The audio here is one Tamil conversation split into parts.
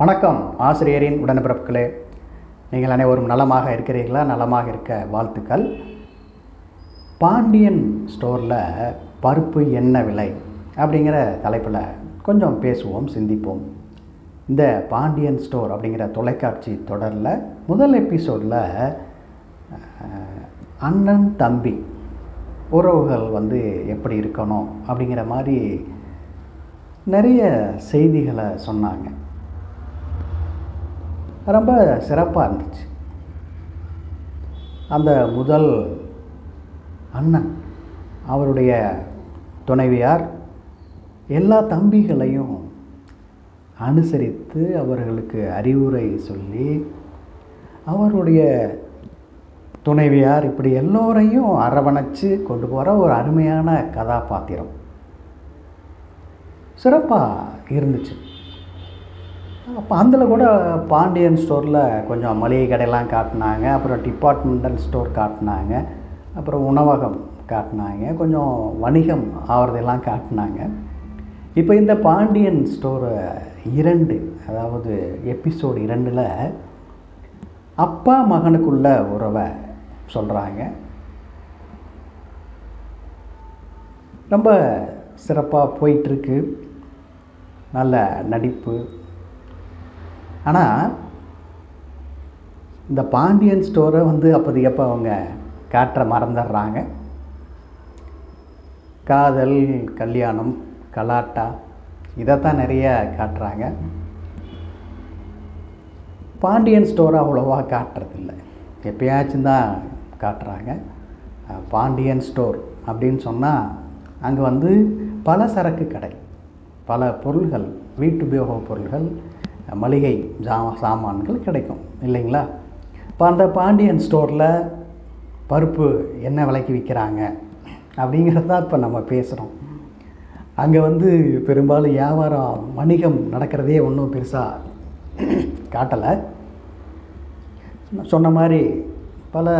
வணக்கம் ஆசிரியரின் உடன்பிறப்புகளே. நீங்கள் அனைவரும் நலமாக இருக்கிறீர்களா? நலமாக இருக்க வாழ்த்துக்கள். பாண்டியன் ஸ்டோரில் பருப்பு என்ன விலை? அப்படிங்கிற தலைப்பில் கொஞ்சம் பேசுவோம் சிந்திப்போம். இந்த பாண்டியன் ஸ்டோர் அப்படிங்கிற தொலைக்காட்சி தொடரில் முதல் எபிசோடில் அண்ணன் தம்பி உறவுகள் வந்து எப்படி இருக்கணும் அப்படிங்கிற மாதிரி நிறைய செய்திகளை சொன்னாங்க. ரொம்ப சிறப்பாக இருந்துச்சு. அந்த முதல் அண்ணன் அவருடைய துணைவியார் எல்லா தம்பிகளையும் அனுசரித்து அவர்களுக்கு அறிவுரை சொல்லி அவருடைய துணைவியார் இப்படி எல்லோரையும் அரவணைச்சு கொண்டு போகிற ஒரு அருமையான கதாபாத்திரம். சிறப்பாக இருந்துச்சு. அப்போ அதில் கூட பாண்டியன் ஸ்டோரில் கொஞ்சம் மளிகை கடையெல்லாம் காட்டினாங்க. அப்புறம் டிபார்ட்மெண்டல் ஸ்டோர் காட்டினாங்க. அப்புறம் உணவகம் காட்டினாங்க. கொஞ்சம் வணிகம் ஆகிறதெல்லாம் காட்டினாங்க. இப்போ இந்த பாண்டியன் ஸ்டோரை இரண்டு அதாவது எபிசோடு இரண்டில் அப்பா மகனுக்குள்ள உறவை சொல்கிறாங்க ரொம்ப சிறப்பாக போயிட்டுருக்கு நல்ல நடிப்பு ஆனால் இந்த பாண்டியன் ஸ்டோரை வந்து அப்போது எப்போ அவங்க காட்டுற மறந்துடுறாங்க. காதல் கல்யாணம் கலாட்டா இதைத்தான் நிறைய காட்டுறாங்க. பாண்டியன் ஸ்டோரை அவ்வளோவா காட்டுறதில்ல. எப்பயாச்சும் தான் காட்டுறாங்க. பாண்டியன் ஸ்டோர் அப்படின்னு சொன்னால் அங்கே வந்து பல சரக்கு கடை பல பொருள்கள் வீட்டுபயோக பொருள்கள் மளிகை ஜா சாமான்கள் கிடைக்கும் இல்லைங்களா? இப்போ அந்த பாண்டியன் ஸ்டோரில் பருப்பு என்ன விலைக்கு விற்கிறாங்க அப்படிங்கிறது தான் இப்போ நம்ம பேசுகிறோம் அங்கே வந்து பெரும்பாலும் வியாபாரம் வணிகம் நடக்கிறதே ஒன்றும் பெருசாக காட்டலை. சொன்ன மாதிரி பல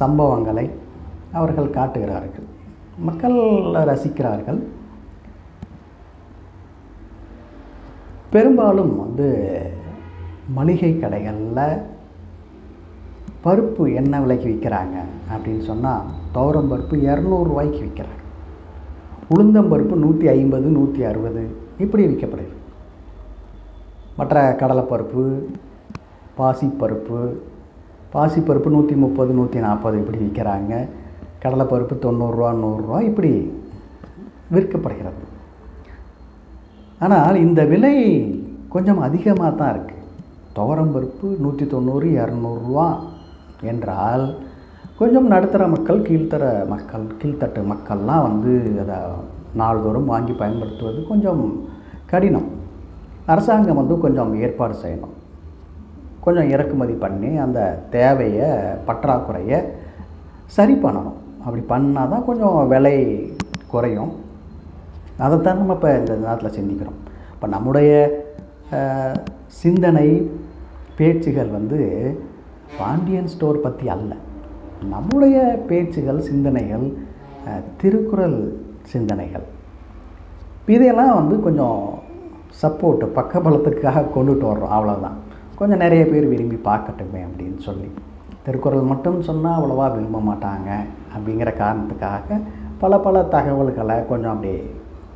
சம்பவங்களை அவர்கள் காட்டுகிறார்கள். மக்கள் ரசிக்கிறார்கள். பெரும்பாலும் வந்து மளிகை கடைகளில் பருப்பு என்ன விலைக்கு விற்கிறாங்க அப்படின்னு சொன்னால் துவரம் பருப்பு இரநூறுவாய்க்கு விற்கிறாங்க. உளுந்தம்பருப்பு நூற்றி ஐம்பது நூற்றி அறுபது இப்படி விற்கப்படுது. மற்ற கடலைப்பருப்பு பாசிப்பருப்பு பாசிப்பருப்பு நூற்றி முப்பது நூற்றி நாற்பது இப்படி விற்கிறாங்க. கடலைப்பருப்பு தொண்ணூறுரூவா நூறுரூவா இப்படி விற்கப்படுகிறது. ஆனால் இந்த விலை கொஞ்சம் அதிகமாக தான் இருக்குது துவரம்பருப்பு நூற்றி தொண்ணூறு இரநூறுவா என்றால் கொஞ்சம் நடுத்தர மக்கள் கீழ்த்தர மக்கள் கீழ்த்தட்டு மக்கள்லாம் வந்து அதை நாள்தோறும் வாங்கி பயன்படுத்துவது கொஞ்சம் கடினம். அரசாங்கம் வந்து கொஞ்சம் ஏற்பாடு செய்யணும். கொஞ்சம் இறக்குமதி பண்ணி அந்த தேவையை பற்றாக்குறையை சரி பண்ணணும். அப்படி பண்ணால் தான் கொஞ்சம் விலை குறையும். அதைத்தான் நம்ம இப்போ இந்த நேரத்தில் சிந்திக்கிறோம். இப்போ நம்முடைய சிந்தனை பேச்சுகள் வந்து பாண்டியன் ஸ்டோர் பற்றி அல்ல. நம்முடைய பேச்சுகள் சிந்தனைகள் திருக்குறள் சிந்தனைகள். இதையெல்லாம் வந்து கொஞ்சம் சப்போர்ட்டு பக்கபலத்துக்காக கொண்டுட்டு வர்றோம். அவ்வளோதான் கொஞ்சம் நிறைய பேர் விரும்பி பார்க்கட்டுமே அப்படின்னு சொல்லி. திருக்குறள் மட்டும் சொன்னால் அவ்வளோவா விரும்ப மாட்டாங்க. அப்படிங்கிற காரணத்துக்காக பல பல தகவல்களை கொஞ்சம் அப்படியே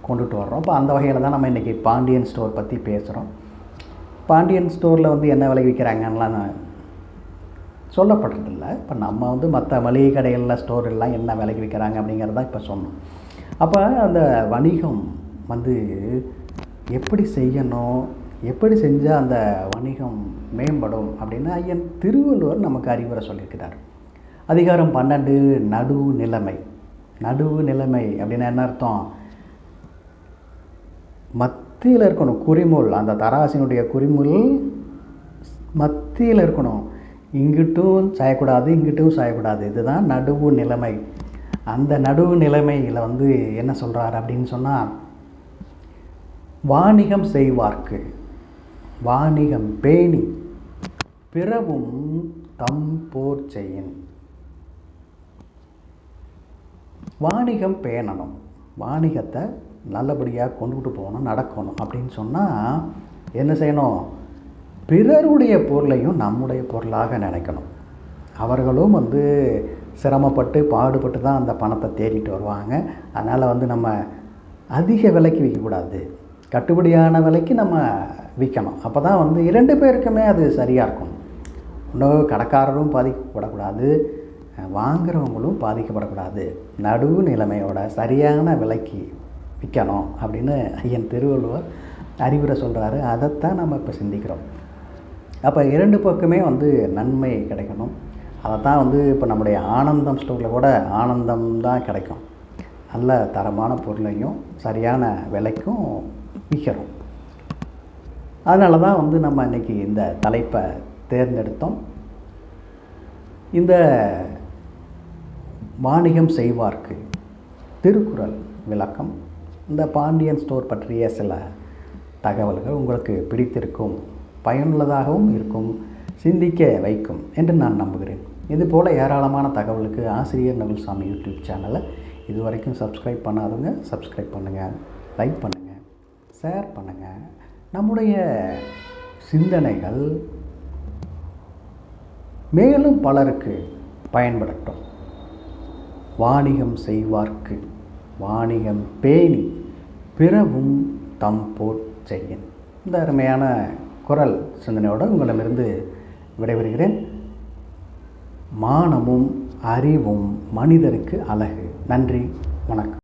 கொண்டுட்டு வர்றோம். இப்போ அந்த வகையில் தான் நம்ம இன்றைக்கி பாண்டியன் ஸ்டோர் பற்றி பேசுகிறோம் பாண்டியன் ஸ்டோரில் வந்து என்ன விலை விற்கிறாங்கலாம் நான் சொல்லப்படுறதில்ல. இப்போ நம்ம வந்து மற்ற மளிகை கடைகளில் ஸ்டோரெல்லாம் என்ன விலைக்கு விற்கிறாங்க அப்படிங்கிறத இப்போ சொன்னோம். அப்போ அந்த வணிகம் வந்து எப்படி செய்யணும்? எப்படி செஞ்சால் அந்த வணிகம் மேம்படும்? அப்படின்னு ஐயன் திருவள்ளுவர் நமக்கு அறிவுரை சொல்லியிருக்கிறார். அதிகாரம் பன்னெண்டு நடுவு நிலைமை. நடுவு நிலைமை அப்படின்னு என்ன அர்த்தம்? மத்தியில் இருக்கணும். குறிமுள் அந்த தராசினுடைய குறிமுள் மத்தியில் இருக்கணும். இங்கிட்டும் சாயக்கூடாது இங்கிட்டும் சாயக்கூடாது. இதுதான் நடுவு நிலைமை. அந்த நடுவு நிலைமையில் வந்து என்ன சொல்கிறார் அப்படின்னு சொன்னால் வாணிகம் செய்வார்க்கு. வாணிகம் பேணி பிறவும் தம் போர் செய்யின். வாணிகம் பேணணும். வாணிகத்தை நல்லபடியாக கொண்டுகிட்டு போகணும் நடக்கணும். அப்படின்னு சொன்னால் என்ன செய்யணும்? பிறருடைய பொருளையும் நம்முடைய பொருளாக நினைக்கணும். அவர்களும் வந்து சிரமப்பட்டு பாடுபட்டு தான் அந்த பணத்தை தேடிட்டு வருவாங்க. அதனால் வந்து நம்ம அதிக விலைக்கு விற்கக்கூடாது. கட்டுப்படியான விலைக்கு நம்ம விற்கணும். அப்போ தான் வந்து இரண்டு பேருக்குமே அது சரியாக இருக்கும். இன்னும் கடைக்காரரும் பாதிக்கப்படக்கூடாது. வாங்குறவங்களும் பாதிக்கப்படக்கூடாது. நடுவு நிலைமையோட சரியான விலைக்கு விற்கணும் அப்படின்னு ஐயன் திருவள்ளுவர் அறிவுரை சொல்கிறாரு அதைத்தான் நம்ம இப்போ சிந்திக்கிறோம். அப்போ இரண்டு பக்கமே வந்து நன்மை கிடைக்கணும். அதை தான் வந்து இப்போ நம்முடைய ஆனந்தம் ஸ்டோரில் கூட ஆனந்தம் தான் கிடைக்கும். நல்ல தரமான பொருளையும் சரியான விலைக்கும் விற்கிறோம். அதனால தான் வந்து நம்ம இன்றைக்கி இந்த தலைப்பை தேர்ந்தெடுத்தோம். இந்த வாணிகம் செய்வார்க்கு திருக்குறள் விளக்கம். இந்த பாண்டியன் ஸ்டோர் பற்றிய சில தகவல்கள் உங்களுக்கு பிடித்திருக்கும் பயனுள்ளதாகவும் இருக்கும் சிந்திக்க வைக்கும் என்று நான் நம்புகிறேன். இதுபோல் ஏராளமான தகவலுக்கு ஆசிரியர் நகுல்சாமி யூடியூப் சேனலை இது வரைக்கும் சப்ஸ்கிரைப் பண்ணாதவங்க சப்ஸ்கிரைப் பண்ணுங்கள் லைக் பண்ணுங்கள் ஷேர் பண்ணுங்கள் நம்முடைய சிந்தனைகள் மேலும் பலருக்கு பயன்படட்டும். வாணிகம் செய்வார்க்கு. வாணிகம் பேணி பிறவும் தம் போற் செய்யன். இந்த அருமையான குரல் சிந்தனையோடு உங்களிடமிருந்து விடைபெறுகிறேன். மானமும் அறிவும் மனிதருக்கு அழகு. நன்றி. வணக்கம்.